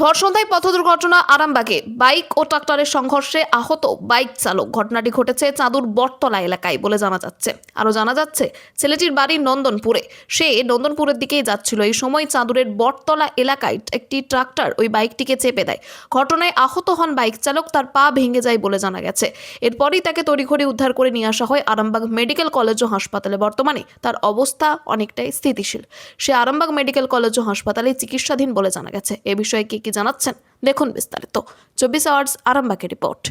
ভর সন্ধ্যায় পথ দুর্ঘটনা আরামবাগে। বাইক ও ট্রাক্টরের সংঘর্ষে আহত বাইক চালক। ঘটনাটি ঘটেছে চাঁদুর বটতলা এলাকায় বলে জানা যাচ্ছে। আরও জানা যাচ্ছে, ছেলেটির বাড়ি নন্দনপুরে। সে নন্দনপুরের দিকেই যাচ্ছিল। এই সময় চাঁদুরের বটতলা এলাকায় একটি ট্রাক্টর ওই বাইকটিকে চেপে দেয়। ঘটনায় আহত হন বাইক চালক। তার পা ভেঙে যায় বলে জানা গেছে। এরপরই তাকে তড়িঘড়ি উদ্ধার করে নিয়ে আসা হয় আরামবাগ মেডিকেল কলেজ ও হাসপাতালে। বর্তমানে তার অবস্থা অনেকটাই স্থিতিশীল। সে আরামবাগ মেডিকেল কলেজ ও হাসপাতালে চিকিৎসাধীন বলে জানা গেছে। এ বিষয়ে কি কি জানাচ্ছেন? দেখুন বিস্তারিত। চব্বিশ আওয়ার্স আরামবাগের রিপোর্ট।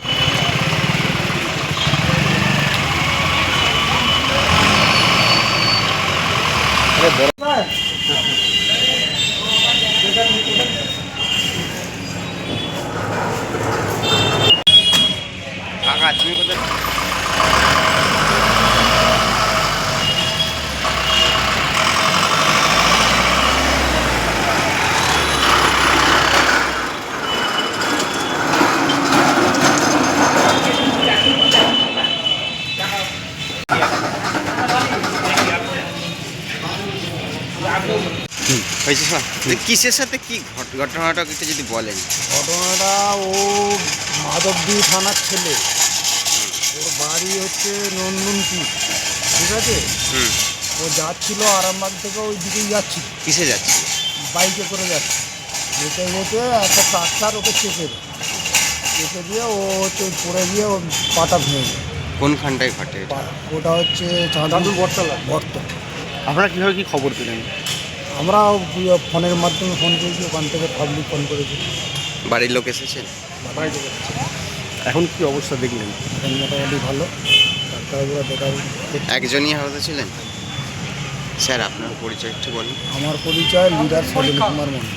কাকা তুমি কোথায়? হয়েছে স্যার তো কিসের সাথে কি ঘট- ঘটনাটা একটু যদি বলেন। ঘটনাটা ও মাধবদী থানার ছেলে। ওর বাড়ি হচ্ছে নন্দনপুর ঠিক আছে? হুম। ও যাচ্ছিল আরামবাগ থেকে ওই দিকেই যাচ্ছিল। কিসে যাচ্ছে বাইকে করে যাচ্ছে যেতে যেতে একটা ট্রাক্টার ওকে চেপে দেয়। চেপে দিয়ে ও হচ্ছে পড়ে গিয়ে ও পাটা ভেঙে যায়। কোনখানটায় ঘটে ওটা হচ্ছে চাঁদুর বটতলা। বটতলা। আপনারা কীভাবে কি খবর পেলেন? আমরা ফোনের মাধ্যমে ফোন করেছি ওখান থেকে পাবলিক ফোন করেছি। বাড়ির লোক এসেছেন? এখন কি অবস্থা দেখলেন? এখন মোটামুটি ভালো। ডাক্তারবাবুরা একজনই আহত ছিলেন? স্যার আপনার পরিচয় একটু বলুন। আমার পরিচয় লিডার সলিম কুমার মন্ডল।